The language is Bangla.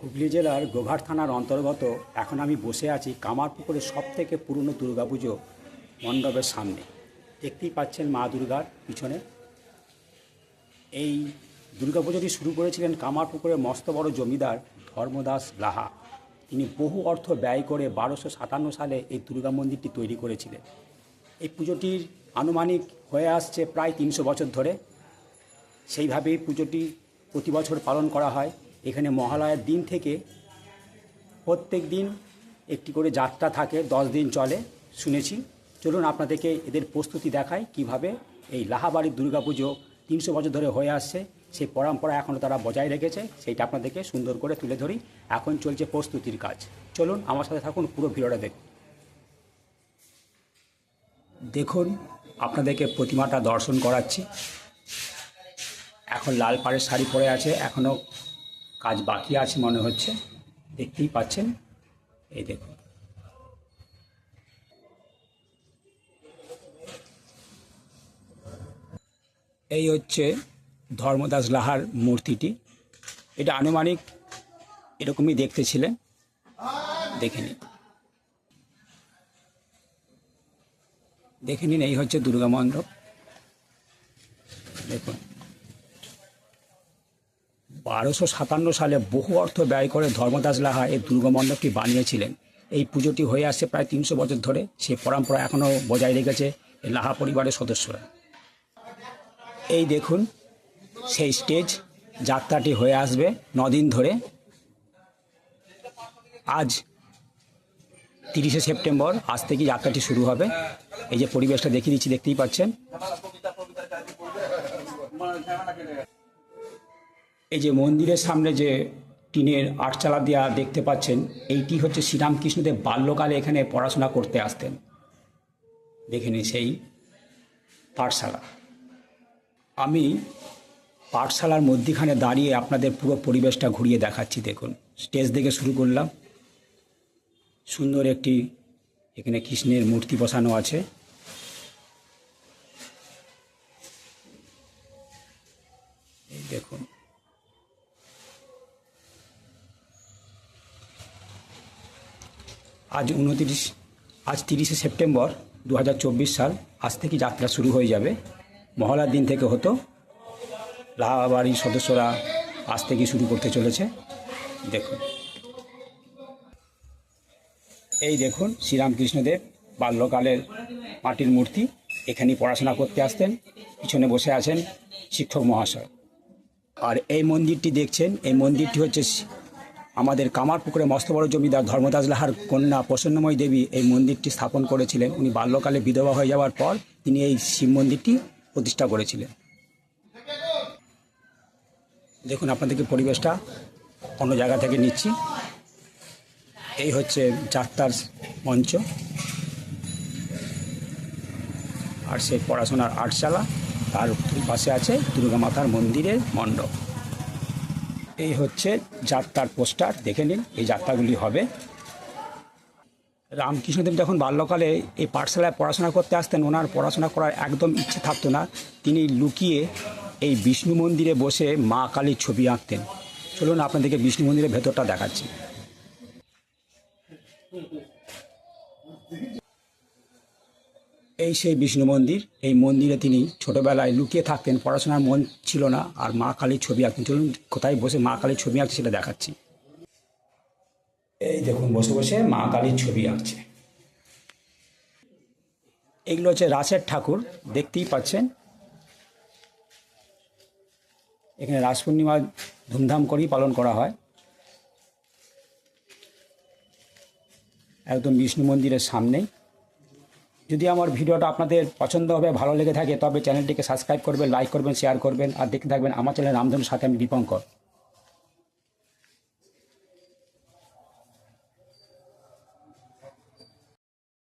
হুগলি জেলার গোঘাট থানার অন্তর্গত এখন আমি বসে আছি কামারপুকুরের সব থেকে পুরনো দুর্গাপুজো মণ্ডপের সামনে। দেখতেই পাচ্ছেন মা দুর্গার পিছনে। এই দুর্গাপুজোটি শুরু করেছিলেন কামারপুকুরের মস্ত বড় জমিদার ধর্মদাস লাহা। তিনি বহু অর্থ ব্যয় করে বারোশো সাতান্ন সালে এই দুর্গা মন্দিরটি তৈরি করেছিলেন। এই পুজোটির আনুমানিক হয়ে আসছে প্রায় তিনশো বছর ধরে। সেইভাবেই পুজোটি প্রতি বছর পালন করা হয়। এখানে মহালয়ার দিন থেকে প্রত্যেক দিন একটি করে যাত্রা থাকে, দশ দিন চলে, শুনেছি। চলুন আপনাদেরকে এদের প্রস্তুতি দেখাই কীভাবে এই লাহাবাড়ির দুর্গাপুজো তিনশো বছর ধরে হয়ে আসছে সেই পরম্পরা এখনও তারা বজায় রেখেছে, সেইটা আপনাদেরকে সুন্দর করে তুলে ধরি। এখন চলছে প্রস্তুতির কাজ। চলুন আমার সাথে থাকুন, পুরো ভিডিওটা দেখুন। দেখুন, আপনাদেরকে প্রতিমাটা দর্শন করাচ্ছি। এখন লাল পাড়ের শাড়ি পরে আছে এখনও কাজ বাকি আছে মনে হচ্ছে। দেখতেই পাচ্ছেন। এই দেখুন। এই হচ্ছে ধর্মদাস লাহার মূর্তিটি। এটা আনুমানিক এরকমই দেখতে ছিলেন। দেখে নিন। দেখে নিন, এই হচ্ছে দুর্গা মণ্ডপ। দেখুন। বারোশো সাতান্ন সালে বহু অর্থ ব্যয় করে ধর্মদাস লাহা এই দুর্গমণ্ডপটি বানিয়েছিলেন। এই পুজোটি হয়ে আসছে প্রায় তিনশো বছর ধরে। সে পরম্পরা এখনও বজায় রেখেছে লাহা পরিবারের সদস্যরা। এই দেখুন, সেই স্টেজ, যাত্রাটি হয়ে আসবে নদিন ধরে। আজ তিরিশে সেপ্টেম্বর, আজ থেকে যাত্রাটি শুরু হবে। এই যে পরিবেশটা দেখিয়ে দিচ্ছি, দেখতেই পাচ্ছেন। এই যে মন্দিরের সামনে যে টিনের আটচালা দেওয়া দেখতে পাচ্ছেন, এইটি হচ্ছে শ্রীরামকৃষ্ণদেব বাল্যকালে এখানে পড়াশোনা করতে আসতেন। দেখে নিন সেই পাঠশালা। আমি পাঠশালার মধ্যিখানে দাঁড়িয়ে আপনাদের পুরো পরিবেশটা ঘুরিয়ে দেখাচ্ছি, দেখুন। স্টেজ থেকে শুরু করলাম। সুন্দর একটি এখানে কৃষ্ণের মূর্তি বসানো আছে। দেখুন। আজ উনতিরিশ, আজ তিরিশে সেপ্টেম্বর দু হাজার চব্বিশ সাল। আজ থেকে যাত্রা শুরু হয়ে যাবে। মহলার দিন থেকে হতো। লাহাবাড়ির সদস্যরা আজ থেকে শুরু করতে চলেছে। দেখুন। এই দেখুন শ্রীরামকৃষ্ণদেব বাল্যকালের মাটির মূর্তি। এখানে পড়াশোনা করতে আসতেন। পিছনে বসে আছেন শিক্ষক মহাশয়। আর এই মন্দিরটি দেখছেন। এই মন্দিরটি হচ্ছে আমাদের কামারপুকুরে মস্ত বড় জমিদার ধর্মদাস লাহার কন্যা প্রসন্নময় দেবী এই মন্দিরটি স্থাপন করেছিলেন। উনি বাল্যকালে বিধবা হয়ে যাওয়ার পর তিনি এই শিব মন্দিরটি প্রতিষ্ঠা করেছিলেন। দেখুন আপনাদেরকে পরিবেশটা অন্য জায়গা থেকে নিচ্ছি। এই হচ্ছে যাত্রার মঞ্চ। আর সেই পড়াশোনার আটশালা। তার পাশে আছে দুর্গা মাতার মন্দিরের মণ্ডপ। এই হচ্ছে যাত্রার পোস্টার, দেখে নিন এই যাত্রাগুলি হবে। রামকৃষ্ণদেব যখন বাল্যকালে এই পাঠশালায় পড়াশোনা করতে আসতেন, ওনার পড়াশোনা করার একদম ইচ্ছে থাকতো না। তিনি লুকিয়ে এই বিষ্ণু মন্দিরে বসে মা কালীর ছবি আঁকতেন। চলুন আপনাদেরকে বিষ্ণু মন্দিরের ভেতরটা দেখাচ্ছি। এই সেই বিষ্ণু মন্দির, এই মন্দিরে তিনি ছোটবেলায় লুকিয়ে থাকতেন, পড়াশোনার মন ছিল না, আর মা কালীর ছবি আঁকতেন। চলুন, কোথায় বসে মা কালীর ছবি আঁকছে সেটা দেখাচ্ছি। এই দেখুন, বসে বসে মা কালীর ছবি আঁকছে। এগুলো হচ্ছে রাসের ঠাকুর, দেখতেই পাচ্ছেন। এখানে রাস পূর্ণিমা ধুমধাম করেই পালন করা হয়। একদম বিষ্ণু মন্দিরের সামনেই। যদি আমার ভিডিওটা আপনাদের পছন্দ হবে, ভালো লেগে থাকে, তবে চ্যানেলটিকে সাবস্ক্রাইব করবেন, লাইক করবেন শেয়ার করবেন, আর দেখতে থাকবেন আমার চ্যানেল রামধনুর সাথে আমি দীপঙ্কর।